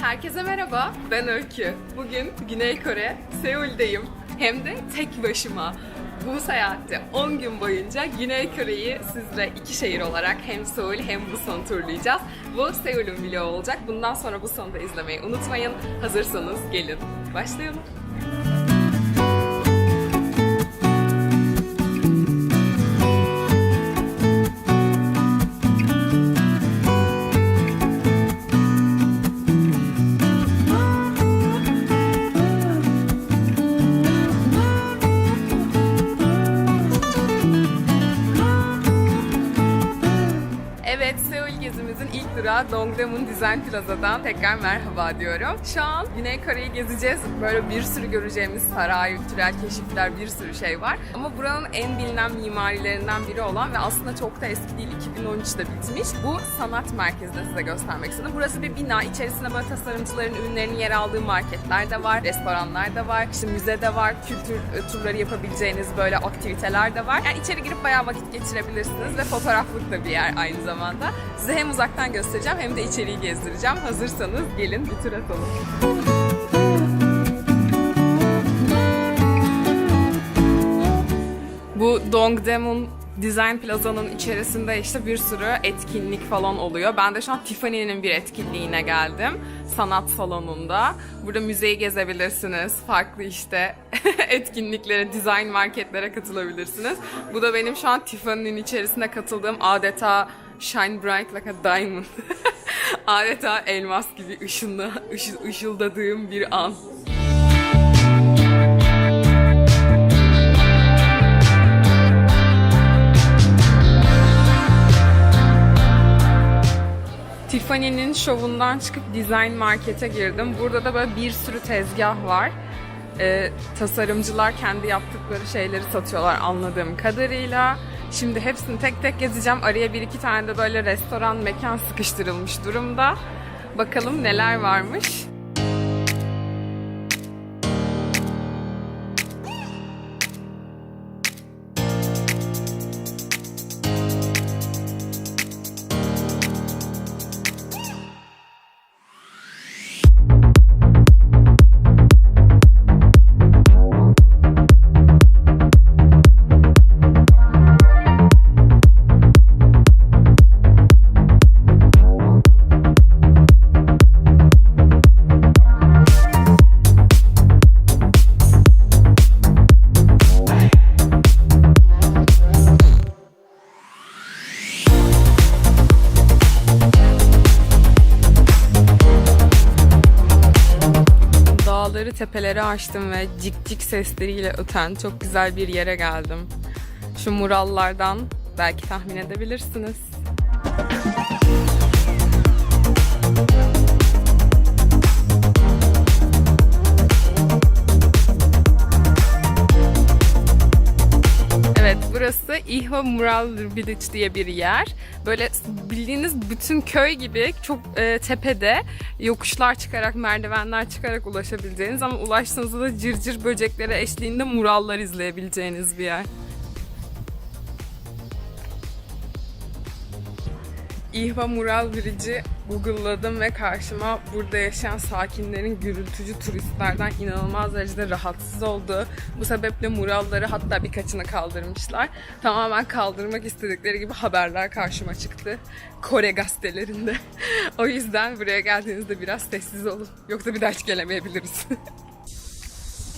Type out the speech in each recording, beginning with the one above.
Herkese merhaba, ben Öykü. Bugün Güney Kore, Seul'deyim. Hem de tek başıma. Bu seyahatte 10 gün boyunca Güney Kore'yi sizle iki şehir olarak hem Seul hem Busan turlayacağız. Bu Seul'ün vlogu olacak. Bundan sonra Busan'ı da izlemeyi unutmayın. Hazırsanız gelin. Başlayalım. Dongdaemun Design Plaza'dan tekrar merhaba diyorum. Şu an Güney Kore'yi gezeceğiz. Böyle bir sürü göreceğimiz saray, türel keşifler, bir sürü şey var. Ama buranın en bilinen mimarilerinden biri olan ve aslında çok da eski değil, 2013'te bitmiş. Bu sanat merkezini size göstermek istedim. Burası bir bina. İçerisinde böyle tasarımcıların ürünlerinin yer aldığı marketler de var, restoranlar da var, işte müze de var, kültür e, turları yapabileceğiniz böyle aktiviteler de var. Yani içeri girip bayağı vakit geçirebilirsiniz ve fotoğraflık da bir yer aynı zamanda. Size hem uzaktan göstereceğim hem de içeriği gezdireceğim. Hazırsanız gelin bir tur atalım. Bu Dongdaemun Design Plaza'nın içerisinde işte bir sürü etkinlik falan oluyor. Ben de şu an Tiffany'nin bir etkinliğine geldim. Sanat salonunda. Burada müzeyi gezebilirsiniz. Farklı işte etkinliklere, design marketlere katılabilirsiniz. Bu da benim şu an Tiffany'nin içerisinde katıldığım adeta shine bright like a diamond. adeta elmas gibi ışınla, ışıl, ışıldadığım bir an. Tiffany'nin şovundan çıkıp Design Market'e girdim. Burada da böyle bir sürü tezgah var. Ee, tasarımcılar kendi yaptıkları şeyleri satıyorlar anladığım kadarıyla. Şimdi hepsini tek tek gezeceğim. Araya bir iki tane de böyle restoran, mekan sıkıştırılmış durumda. Bakalım neler varmış. Açtım ve cik cik sesleriyle öten çok güzel bir yere geldim. Şu murallardan belki tahmin edebilirsiniz. Ihwa Mural Village diye bir yer. Böyle bildiğiniz bütün köy gibi çok e, tepede yokuşlar çıkarak, merdivenler çıkarak ulaşabileceğiniz ama ulaştığınızda da cırcır böceklere eşliğinde murallar izleyebileceğiniz bir yer. İhva Mural Bridge'i Google'ladım ve karşıma burada yaşayan sakinlerin gürültücü turistlerden inanılmaz derecede rahatsız olduğu, bu sebeple muralları hatta birkaçını kaldırmışlar. Tamamen kaldırmak istedikleri gibi haberler karşıma çıktı. Kore gazetelerinde. o yüzden buraya geldiğinizde biraz sessiz olun. Yoksa bir daha hiç gelemeyebiliriz.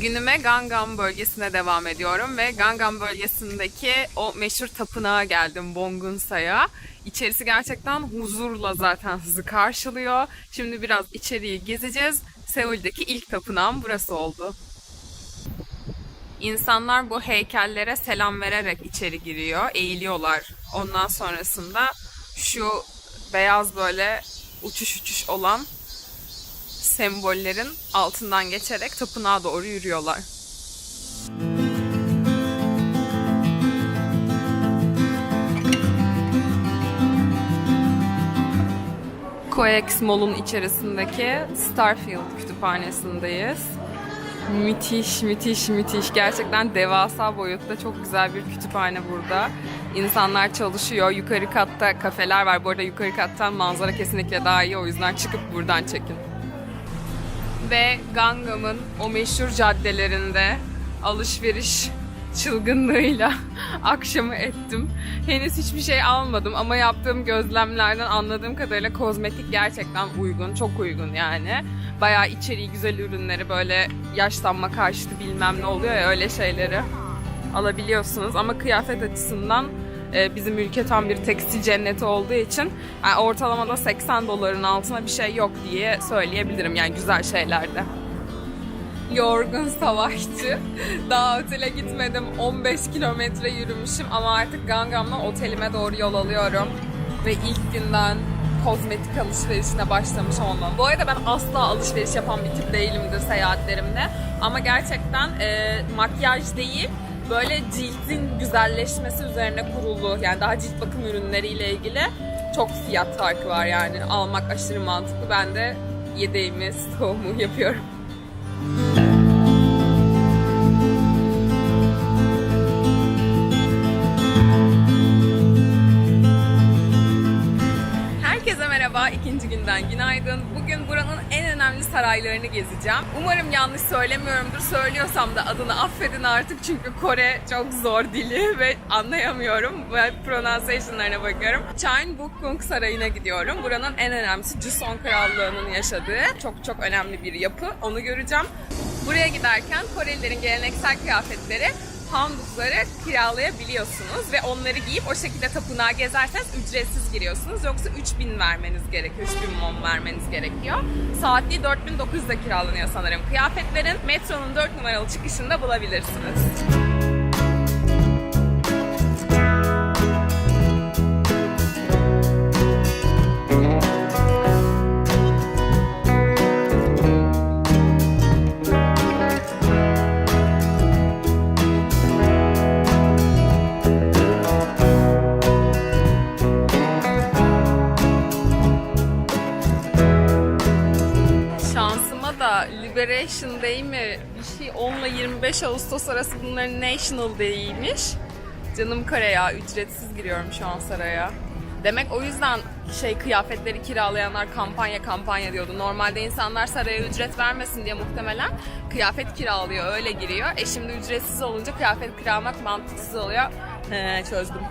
Günüme Gangnam bölgesine devam ediyorum ve Gangnam bölgesindeki o meşhur tapınağa geldim Bongunsa'ya. İçerisi gerçekten huzurla zaten sizi karşılıyor. Şimdi biraz içeriği gezeceğiz. Seul'deki ilk tapınağım burası oldu. İnsanlar bu heykellere selam vererek içeri giriyor, eğiliyorlar. Ondan sonrasında şu beyaz böyle uçuş uçuş olan sembollerin altından geçerek tapınağa doğru yürüyorlar. Coex Mall'un içerisindeki Starfield kütüphanesindeyiz. Müthiş, müthiş, müthiş. Gerçekten devasa boyutta çok güzel bir kütüphane burada. İnsanlar çalışıyor. Yukarı katta kafeler var. Bu arada yukarı kattan manzara kesinlikle daha iyi. O yüzden çıkıp buradan çekin. Ve Gangnam'ın o meşhur caddelerinde alışveriş çılgınlığıyla akşamı ettim. Henüz hiçbir şey almadım ama yaptığım gözlemlerden anladığım kadarıyla kozmetik gerçekten uygun, çok uygun yani. Bayağı içeriği güzel ürünleri böyle yaşlanma karşıtı bilmem ne oluyor ya öyle şeyleri alabiliyorsunuz. Ama kıyafet açısından e, bizim ülke tam bir tekstil cenneti olduğu için yani ortalamada 80 doların altına bir şey yok diye söyleyebilirim yani güzel şeylerde yorgun savaşçı. Daha otele gitmedim. 15 kilometre yürümüşüm ama artık Gangnam'dan otelime doğru yol alıyorum. Ve ilk günden kozmetik alışverişine başlamış olmam. Bu arada ben asla alışveriş yapan bir tip değilimdir seyahatlerimde. Ama gerçekten e, makyaj değil, böyle cildin güzelleşmesi üzerine kurulu, yani daha cilt bakım ürünleriyle ilgili çok fiyat farkı var yani. Almak aşırı mantıklı. Ben de yedeğimi, stoğumu yapıyorum. Herkese merhaba, ikinci günden günaydın. Önemli saraylarını gezeceğim. Umarım yanlış söylemiyorumdur. Söylüyorsam da adını affedin artık çünkü Kore çok zor dili ve anlayamıyorum. Ve pronunciation'larına bakıyorum. Changbukgung Sarayı'na gidiyorum. Buranın en önemlisi Joseon Krallığı'nın yaşadığı çok çok önemli bir yapı. Onu göreceğim. Buraya giderken Korelilerin geleneksel kıyafetleri handukları kiralayabiliyorsunuz ve onları giyip o şekilde tapınağa gezerseniz ücretsiz giriyorsunuz. Yoksa 3000 vermeniz gerekiyor, 3000 won vermeniz gerekiyor. Saatliği 4900'da kiralanıyor sanırım. Kıyafetlerin metronun 4 numaralı çıkışında bulabilirsiniz. Da Liberation Day mi bir şey 10 ile 25 Ağustos arası bunların National Day'iymiş. Canım kare ya ücretsiz giriyorum şu an saraya. Demek o yüzden şey kıyafetleri kiralayanlar kampanya kampanya diyordu. Normalde insanlar saraya ücret vermesin diye muhtemelen kıyafet kiralıyor öyle giriyor. E şimdi ücretsiz olunca kıyafet kiralamak mantıksız oluyor. He, çözdüm.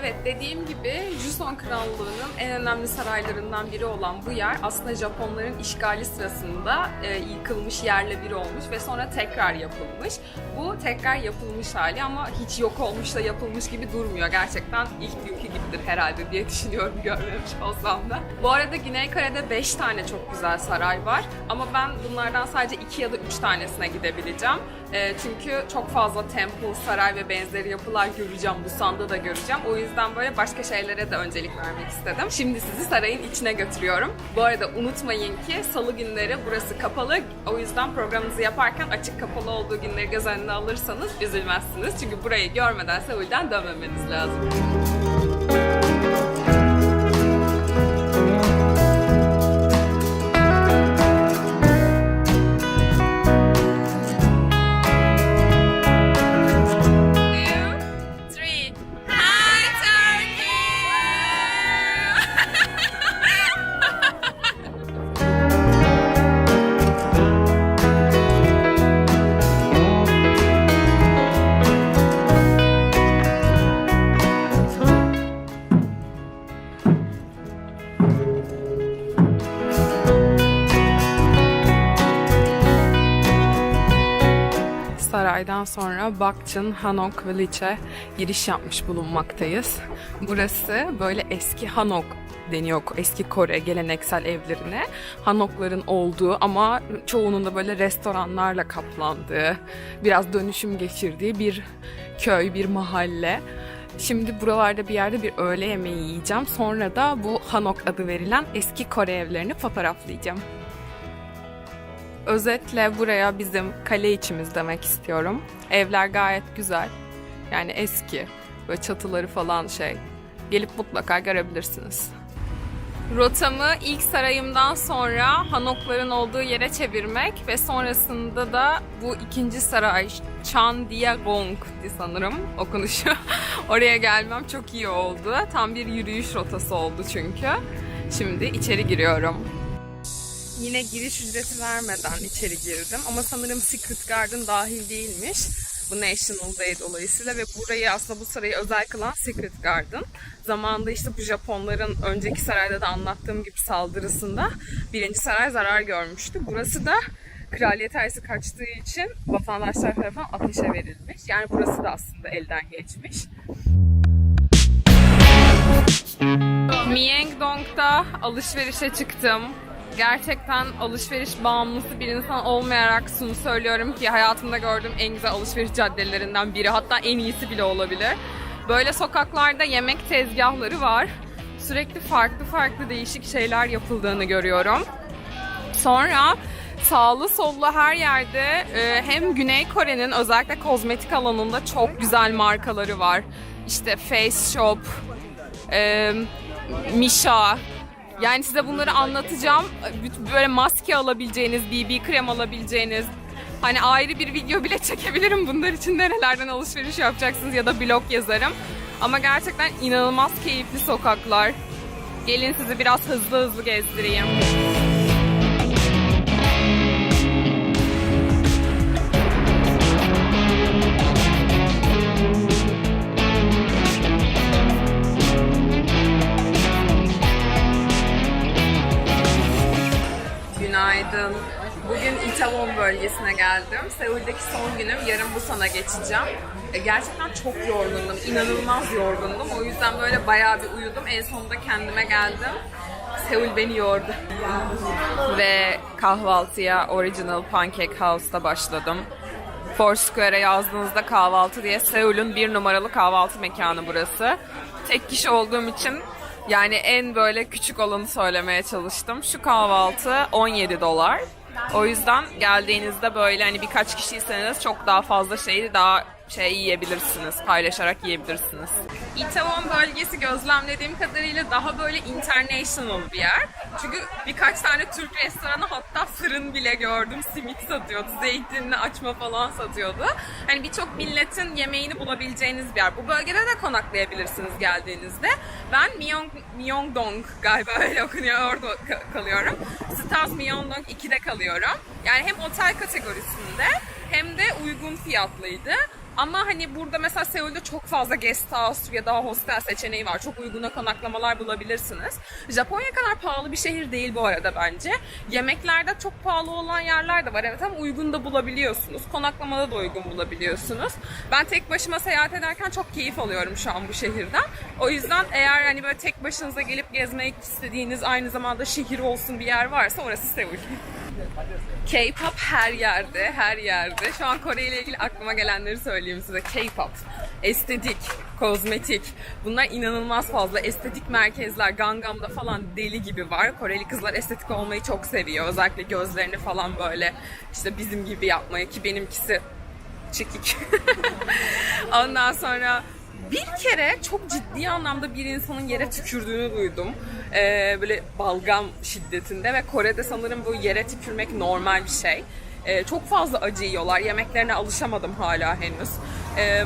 Evet dediğim gibi Joseon Krallığı'nın en önemli saraylarından biri olan bu yer aslında Japonların işgali sırasında e, yıkılmış yerle bir olmuş ve sonra tekrar yapılmış. Bu tekrar yapılmış hali ama hiç yok olmuş da yapılmış gibi durmuyor. Gerçekten ilk günkü gibidir herhalde diye düşünüyorum görmemiş olsam da. Bu arada Güney Kore'de 5 tane çok güzel saray var ama ben bunlardan sadece 2 ya da 3 tanesine gidebileceğim. E, çünkü çok fazla temple, saray ve benzeri yapılar göreceğim. Busan'da da göreceğim. O yüzden böyle başka şeylere de öncelik vermek istedim. Şimdi sizi sarayın içine götürüyorum. Bu arada unutmayın ki salı günleri burası kapalı. O yüzden programınızı yaparken açık kapalı olduğu günleri göz önüne alırsanız üzülmezsiniz. Çünkü burayı görmeden Seul'den dönmemeniz lazım. Sonra Bakçın Hanok Village'e giriş yapmış bulunmaktayız. Burası böyle eski Hanok deniyor eski Kore geleneksel evlerine. Hanokların olduğu ama çoğunun da böyle restoranlarla kaplandığı, biraz dönüşüm geçirdiği bir köy, bir mahalle. Şimdi buralarda bir yerde bir öğle yemeği yiyeceğim. Sonra da bu Hanok adı verilen eski Kore evlerini fotoğraflayacağım. Özetle buraya bizim kale içimiz demek istiyorum. Evler gayet güzel. Yani eski. Böyle çatıları falan şey. Gelip mutlaka görebilirsiniz. Rotamı ilk sarayımdan sonra Hanokların olduğu yere çevirmek ve sonrasında da bu ikinci saray Chandiagong sanırım okunuşu. Oraya gelmem çok iyi oldu. Tam bir yürüyüş rotası oldu çünkü. Şimdi içeri giriyorum. Yine giriş ücreti vermeden içeri girdim. Ama sanırım Secret Garden dahil değilmiş. Bu National Day dolayısıyla ve burayı aslında bu sarayı özel kılan Secret Garden. Zamanında işte bu Japonların önceki sarayda da anlattığım gibi saldırısında birinci saray zarar görmüştü. Burası da kraliyet ailesi kaçtığı için vatandaşlar tarafından ateşe verilmiş. Yani burası da aslında elden geçmiş. Myeongdong'da alışverişe çıktım. Gerçekten alışveriş bağımlısı bir insan olmayarak şunu söylüyorum ki hayatımda gördüğüm en güzel alışveriş caddelerinden biri. Hatta en iyisi bile olabilir. Böyle sokaklarda yemek tezgahları var. Sürekli farklı farklı değişik şeyler yapıldığını görüyorum. Sonra sağlı sollu her yerde e, hem Güney Kore'nin özellikle kozmetik alanında çok güzel markaları var. İşte Face Shop, e, Misha. Yani size bunları anlatacağım. Böyle maske alabileceğiniz, BB krem alabileceğiniz. Hani ayrı bir video bile çekebilirim bunlar için nerelerden alışveriş yapacaksınız ya da blog yazarım. Ama gerçekten inanılmaz keyifli sokaklar. Gelin sizi biraz hızlı hızlı gezdireyim. Bölgesine geldim. Seul'deki son günüm. Yarın Busan'a geçeceğim. E, Gerçekten çok yorgundum. inanılmaz yorgundum. O yüzden böyle bayağı bir uyudum. En sonunda kendime geldim. Seul beni yordu. Ve kahvaltıya Original Pancake House'da başladım. Foursquare'e yazdığınızda kahvaltı diye Seul'ün bir numaralı kahvaltı mekanı burası. Tek kişi olduğum için yani en böyle küçük olanı söylemeye çalıştım. Şu kahvaltı 17 dolar. O yüzden geldiğinizde böyle hani birkaç kişiyseniz çok daha fazla şeyi daha şey yiyebilirsiniz. Paylaşarak yiyebilirsiniz. Itaewon bölgesi gözlemlediğim kadarıyla daha böyle international bir yer. Çünkü birkaç tane Türk restoranı hatta fırın bile gördüm. Simit satıyordu. Zeytinli açma falan satıyordu. Hani birçok milletin yemeğini bulabileceğiniz bir yer. Bu bölgede de konaklayabilirsiniz geldiğinizde. Ben Myeong, Myeongdong galiba öyle okunuyor orada ka- kalıyorum. Stans Myeongdong 2'de kalıyorum. Yani hem otel kategorisinde hem de uygun fiyatlıydı. Ama hani burada mesela Seul'de çok fazla guest house ya da hostel seçeneği var. Çok uyguna konaklamalar bulabilirsiniz. Japonya kadar pahalı bir şehir değil bu arada bence. Yemeklerde çok pahalı olan yerler de var evet ama uygun da bulabiliyorsunuz. Konaklamada da uygun bulabiliyorsunuz. Ben tek başıma seyahat ederken çok keyif alıyorum şu an bu şehirden. O yüzden eğer hani böyle tek başınıza gelip gezmek istediğiniz aynı zamanda şehir olsun bir yer varsa orası Seul. K-pop her yerde, her yerde. Şu an Kore ile ilgili aklıma gelenleri söyleyeyim size. K-pop, estetik, kozmetik. Bunlar inanılmaz fazla. Estetik merkezler Gangnam'da falan deli gibi var. Koreli kızlar estetik olmayı çok seviyor. Özellikle gözlerini falan böyle işte bizim gibi yapmayı ki benimkisi çekik. Ondan sonra bir kere çok ciddi anlamda bir insanın yere tükürdüğünü duydum. Ee, böyle balgam şiddetinde ve Kore'de sanırım bu yere tükürmek normal bir şey. Ee, çok fazla acı yiyorlar. Yemeklerine alışamadım hala henüz. Ee,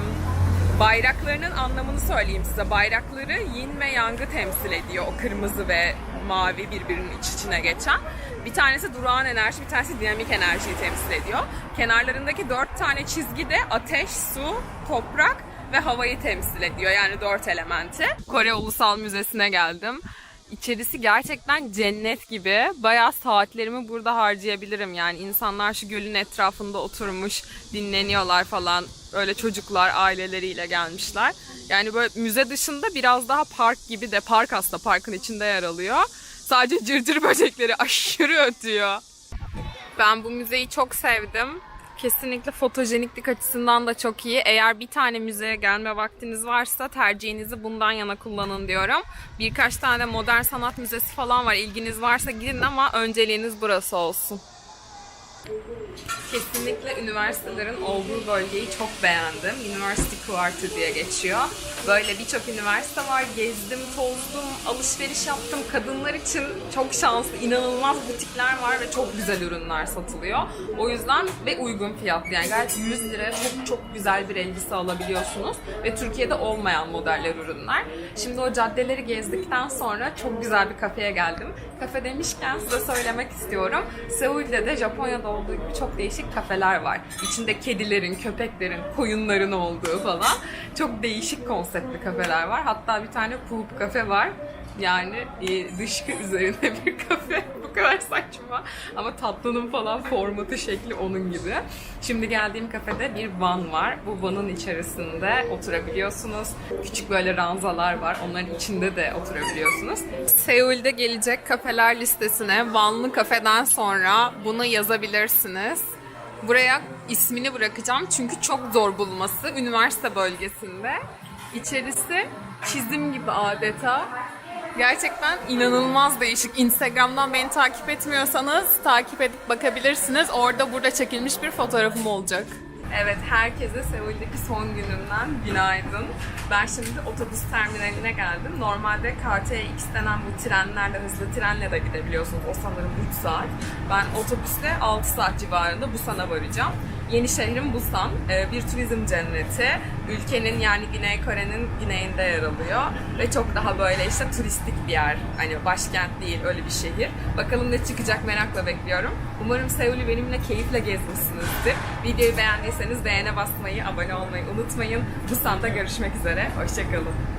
bayraklarının anlamını söyleyeyim size. Bayrakları yin ve yang'ı temsil ediyor. O kırmızı ve mavi birbirinin iç içine geçen. Bir tanesi durağan enerji, bir tanesi dinamik enerjiyi temsil ediyor. Kenarlarındaki dört tane çizgi de ateş, su, toprak ve havayı temsil ediyor. Yani dört elementi. Kore Ulusal Müzesi'ne geldim. İçerisi gerçekten cennet gibi. Bayağı saatlerimi burada harcayabilirim. Yani insanlar şu gölün etrafında oturmuş, dinleniyorlar falan. Öyle çocuklar aileleriyle gelmişler. Yani böyle müze dışında biraz daha park gibi de park aslında parkın içinde yer alıyor. Sadece cırcır böcekleri aşırı ötüyor. Ben bu müzeyi çok sevdim. Kesinlikle fotojeniklik açısından da çok iyi. Eğer bir tane müzeye gelme vaktiniz varsa tercihinizi bundan yana kullanın diyorum. Birkaç tane modern sanat müzesi falan var. İlginiz varsa gidin ama önceliğiniz burası olsun. Kesinlikle üniversitelerin olduğu bölgeyi çok beğendim. University Quarter diye geçiyor. Böyle birçok üniversite var. Gezdim, tozdum, alışveriş yaptım. Kadınlar için çok şanslı, inanılmaz butikler var ve çok güzel ürünler satılıyor. O yüzden ve uygun fiyatlı. Yani gayet 100 liraya çok çok güzel bir elbise alabiliyorsunuz. Ve Türkiye'de olmayan modeller ürünler. Şimdi o caddeleri gezdikten sonra çok güzel bir kafeye geldim. Kafe demişken size söylemek istiyorum. Seul'de de Japonya'da olduğu gibi çok değişik kafeler var. İçinde kedilerin, köpeklerin, koyunların olduğu falan. Çok değişik konseptli kafeler var. Hatta bir tane poop kafe var. Yani e, dışkı üzerine bir kafe. Kadar saçma. Ama tatlının falan formatı, şekli onun gibi. Şimdi geldiğim kafede bir van var. Bu vanın içerisinde oturabiliyorsunuz. Küçük böyle ranzalar var. Onların içinde de oturabiliyorsunuz. Seul'de gelecek kafeler listesine Vanlı kafeden sonra bunu yazabilirsiniz. Buraya ismini bırakacağım çünkü çok zor bulması. Üniversite bölgesinde. İçerisi çizim gibi adeta. Gerçekten inanılmaz değişik. Instagram'dan beni takip etmiyorsanız takip edip bakabilirsiniz. Orada burada çekilmiş bir fotoğrafım olacak. Evet, herkese Seul'deki son günümden günaydın. Ben şimdi otobüs terminaline geldim. Normalde KTX denen bu trenlerle, hızlı trenle de gidebiliyorsunuz. O sanırım 3 saat. Ben otobüsle 6 saat civarında Busan'a varacağım. Yeni şehrim Busan, Ee, bir turizm cenneti. Ülkenin yani Güney Kore'nin güneyinde yer alıyor. Ve çok daha böyle işte turistik bir yer. Hani başkent değil, öyle bir şehir. Bakalım ne çıkacak merakla bekliyorum. Umarım Seul'ü benimle keyifle gezmişsinizdir. Videoyu beğendiyseniz beğene basmayı, abone olmayı unutmayın. Busan'da görüşmek üzere. Hoşçakalın.